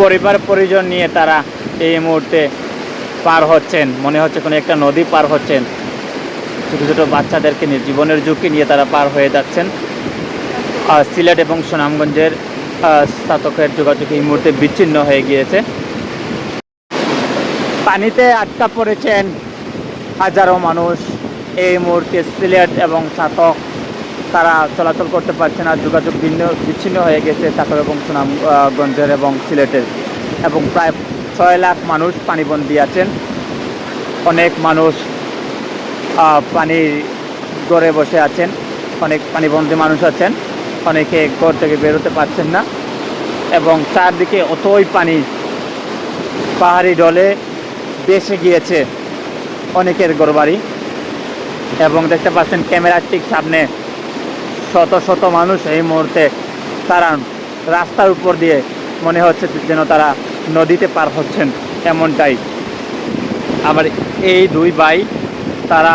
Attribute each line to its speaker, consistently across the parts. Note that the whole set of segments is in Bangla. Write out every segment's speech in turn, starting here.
Speaker 1: পরিবার পরিজন নিয়ে তারা এই মুহূর্তে পার হচ্ছেন। মনে হচ্ছে কোনো একটা নদী পার হচ্ছেন। ছোটো ছোটো বাচ্চাদেরকে নিয়ে, জীবনের ঝুঁকি নিয়ে তারা পার হয়ে যাচ্ছেন। সিলেট এবং সুনামগঞ্জের স্নাতকের যোগাযোগ এই মুহূর্তে বিচ্ছিন্ন হয়ে গিয়েছে। পানিতে আটকা পড়েছেন হাজারো মানুষ। এই মুহূর্তে সিলেট এবং ছাতক তারা চলাচল করতে পারছে না, যোগাযোগ ভিন্ন, বিচ্ছিন্ন হয়ে গেছে ছাতক এবং সুনামগঞ্জের এবং সিলেটের। এবং প্রায় ছয় লাখ মানুষ পানিবন্দী আছেন অনেক মানুষ পানির গড়ে বসে আছেন। অনেক পানিবন্দী মানুষ আছেন। অনেকে ঘর থেকে বেরোতে পারছেন না। এবং চারদিকে অতই পানি, পাহাড়ি ডলে বেসে গিয়েছে অনেকের ঘরবাড়ি। এবং দেখতে পাচ্ছেন ক্যামেরার ঠিক সামনে শত শত মানুষ এই মুহূর্তে তারা রাস্তার উপর দিয়ে মনে হচ্ছে যেন তারা নদীতে পার হচ্ছেন এমনটাই। আবার এই দুই ভাই তারা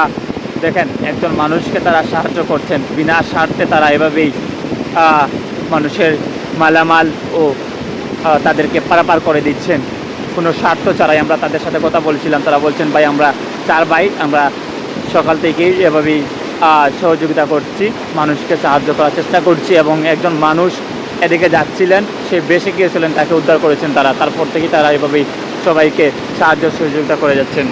Speaker 1: দেখেন, একজন মানুষকে তারা সাহায্য করছেন। বিনা স্বার্থে তারা এভাবেই মানুষের মালামাল ও তাদেরকে পারাপার করে দিচ্ছেন। কোনো স্বার্থ ছাড়াই আমরা তাদের সাথে কথা বলছিলাম। তারা বলছেন, ভাই, আমরা চার ভাই, আমরা সকাল থেকেই এভাবেই সহযোগিতা করছি, মানুষকে সাহায্য করার চেষ্টা করছি এবং একজন মানুষ এদিকে যাচ্ছিলেন, সে বেশি গিয়েছিলেন, তাকে উদ্ধার করেছেন তারা, তারপর থেকেই তারা এভাবেই সবাইকে সাহায্য সহযোগিতা করে যাচ্ছেন।